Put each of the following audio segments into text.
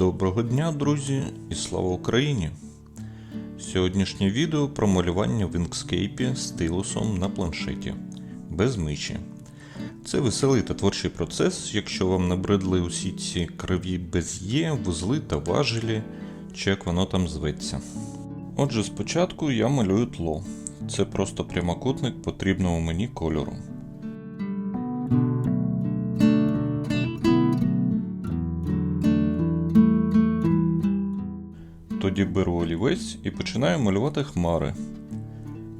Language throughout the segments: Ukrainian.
Доброго дня, друзі, і слава Україні! Сьогоднішнє відео про малювання в інкскейпі стилусом на планшеті без миші. Це веселий та творчий процес, якщо вам набридли усі ці криві без'є, вузли та важелі, чи як воно там зветься. Отже, спочатку я малюю тло. Це просто прямокутник потрібного мені кольору. Тоді беру олівець і починаю малювати хмари.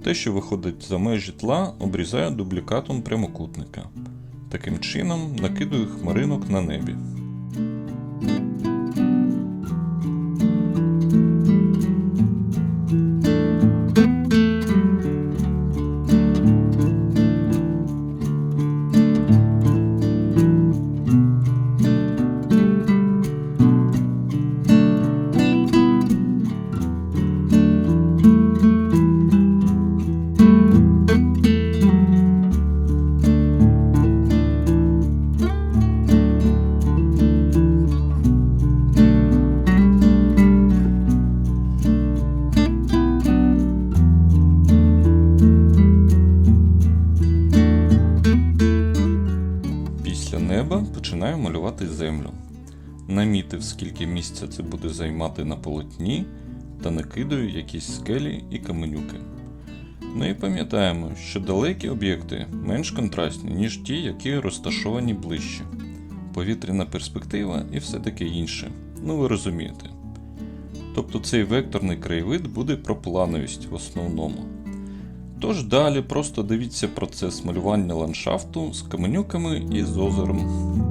Те, що виходить за межі тла, обрізаю дублікатом прямокутника. Таким чином накидую хмаринок на небі. Землю. Намітив, скільки місця це буде займати на полотні, та накидаю якісь скелі і каменюки. Ну і пам'ятаємо, що далекі об'єкти менш контрастні, ніж ті, які розташовані ближче. Повітряна перспектива і все таке інше. Ну ви розумієте. Тобто цей векторний краєвид буде про плановість в основному. Тож далі просто дивіться процес малювання ландшафту з каменюками і з озером.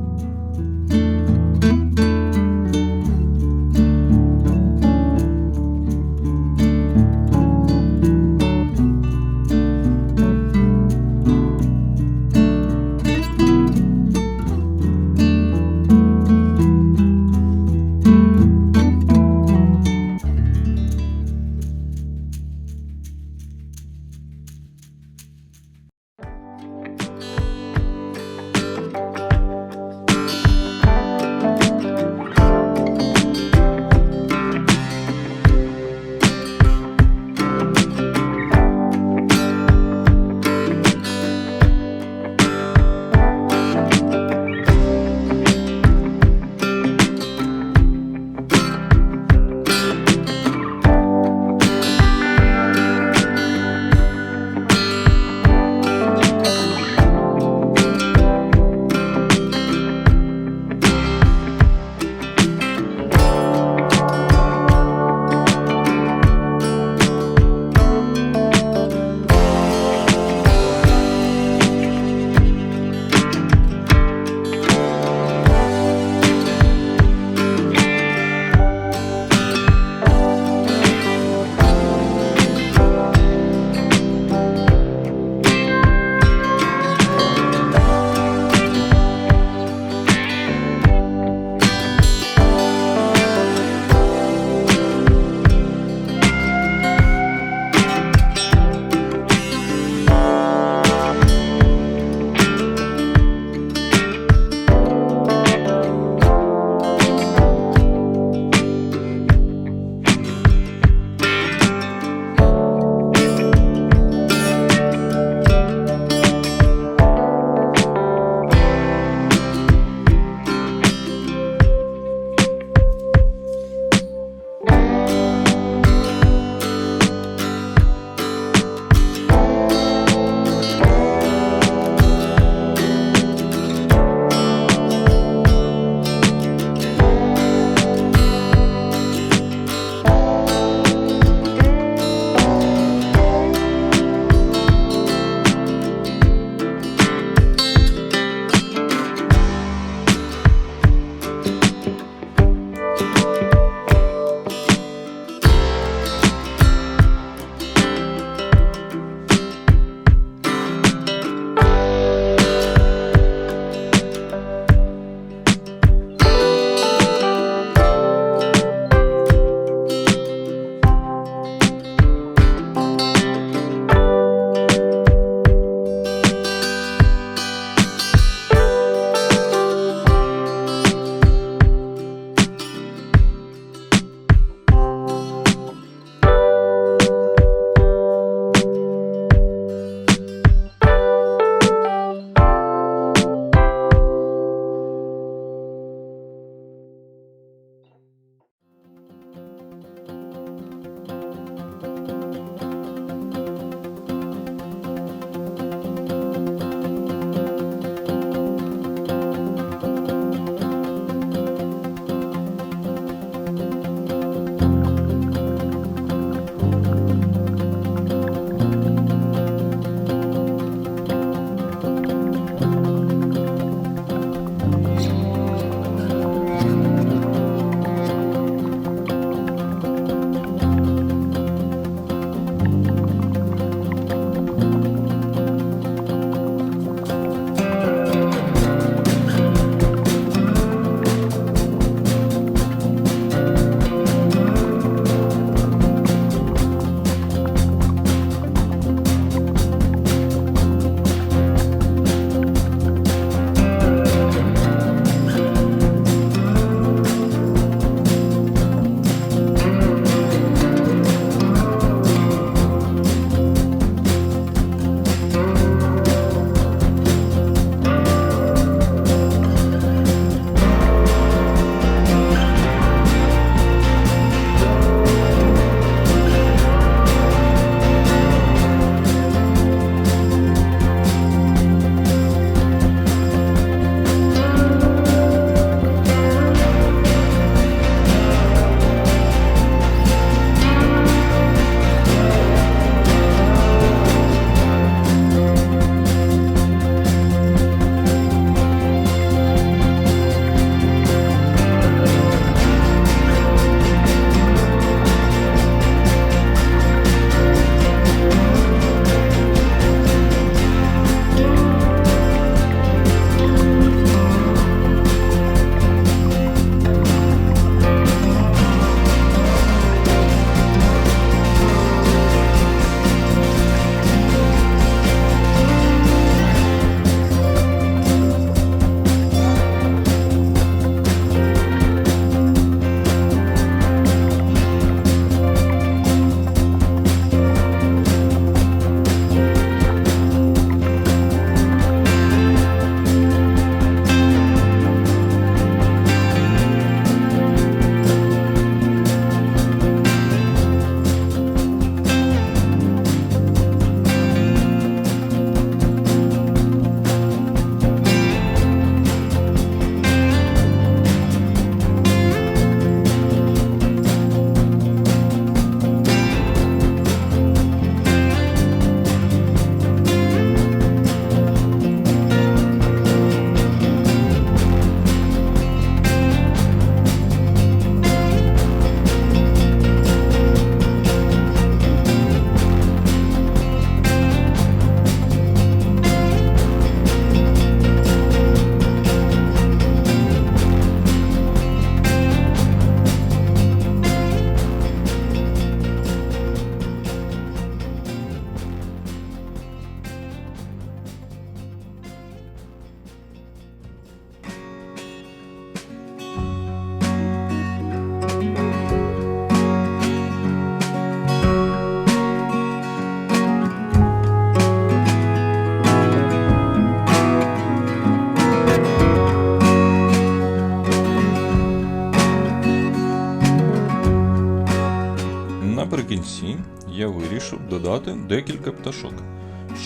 Наприкінці я вирішив додати декілька пташок,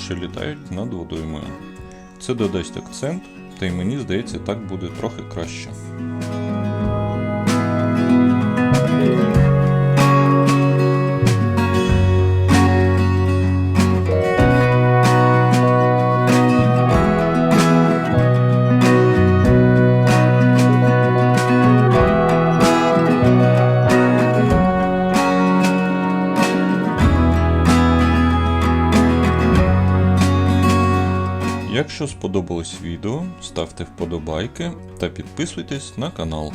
що літають над водоймою. Це додасть акцент, та й мені здається, так буде трохи краще. Якщо сподобалось відео, ставте вподобайки та підписуйтесь на канал.